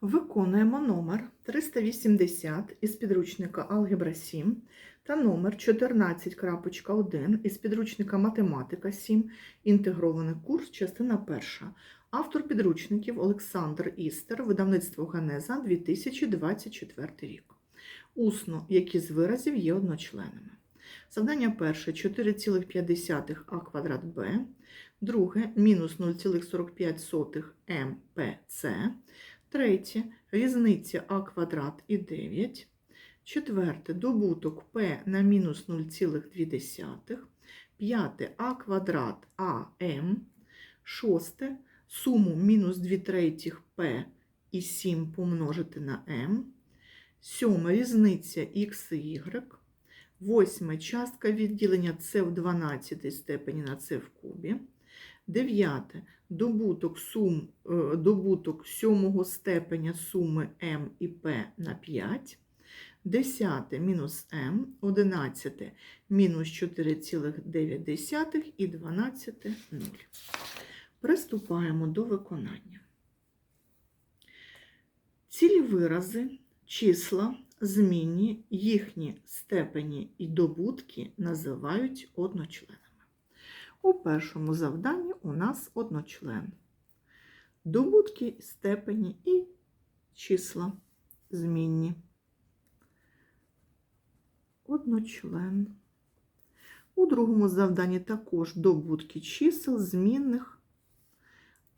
Виконуємо номер 380 із підручника Алгебра 7 та номер 14.1 із підручника Математика 7, інтегрований курс, частина 1. Автор підручників Олександр Істер, видавництво Генеза 2024 рік. Усно, які з виразів є одночленами. Завдання перше 4,5 а квадрат Б, друге мінус 0,45 МПЦ, Третє різниця а квадрат і 9. Четверте добуток p на мінус 0,2. П'яте а квадрат АМ. Шосте суму мінус 2 третіх p і 7 помножити на m. Сьоме різниця х і y. Восьме частка відділення c в 12 степені на c в кубі. Дев'яте добуток сум, е, добуток сьомого степеня суми m і p на 5. Десяте мінус m, одинадцяте мінус 4,9 і 12 0. Приступаємо до виконання. Цілі вирази, числа, змінні, їхні степені і добутки називають одночленами. У першому завданні у нас одночлен. Добутки, степені і числа змінні. Одночлен. У другому завданні також добутки чисел змінних.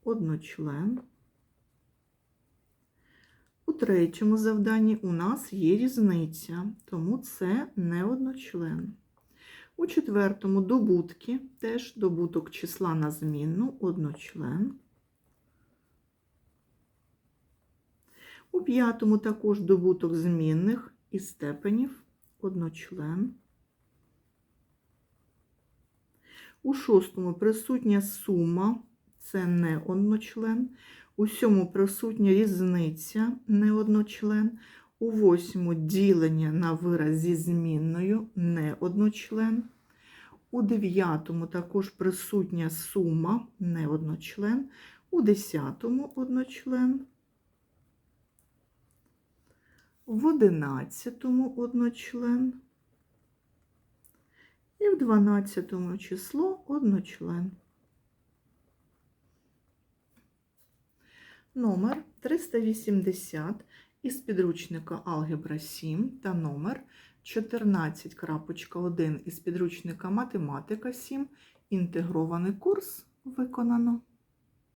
Одночлен. У третьому завданні у нас є різниця, тому це не одночлен. У четвертому добутки теж добуток числа на змінну одночлен. У п'ятому також добуток змінних і степенів одночлен. У шостому присутня сума це не одночлен. У сьому присутня різниця не одночлен. У восьму ділення на вираз зі змінною не одночлен. У дев'ятому також присутня сума не одночлен. У десятому одночлен. В одинадцятому одночлен. І в дванадцятому число одночлен. Номер 380 із підручника Алгебра 7 та номер 14.1 із підручника Математика 7. Інтегрований курс виконано.